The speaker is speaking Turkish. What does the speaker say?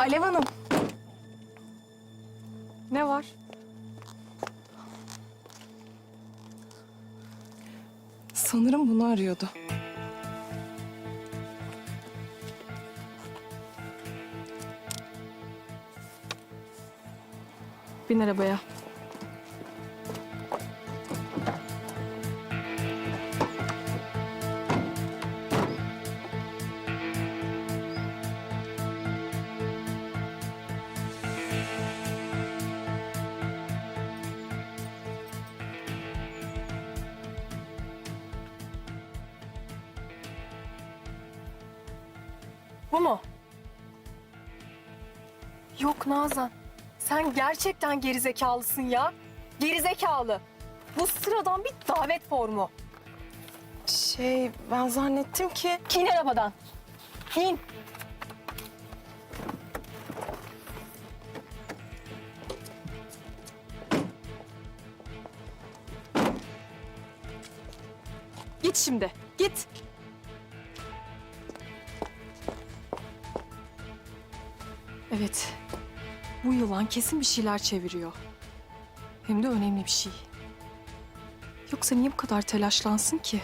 Alev Hanım. Ne var? Sanırım bunu arıyordu. Bin arabaya. Bu mu? Yok Nazan. Sen gerçekten gerizekalısın ya. Gerizekalı. Bu sıradan bir davet formu. Şey ben zannettim ki... İn arabadan. İn. Git şimdi. Git. Evet. Bu yılan kesin bir şeyler çeviriyor. Hem de önemli bir şey. Yoksa niye bu kadar telaşlansın ki?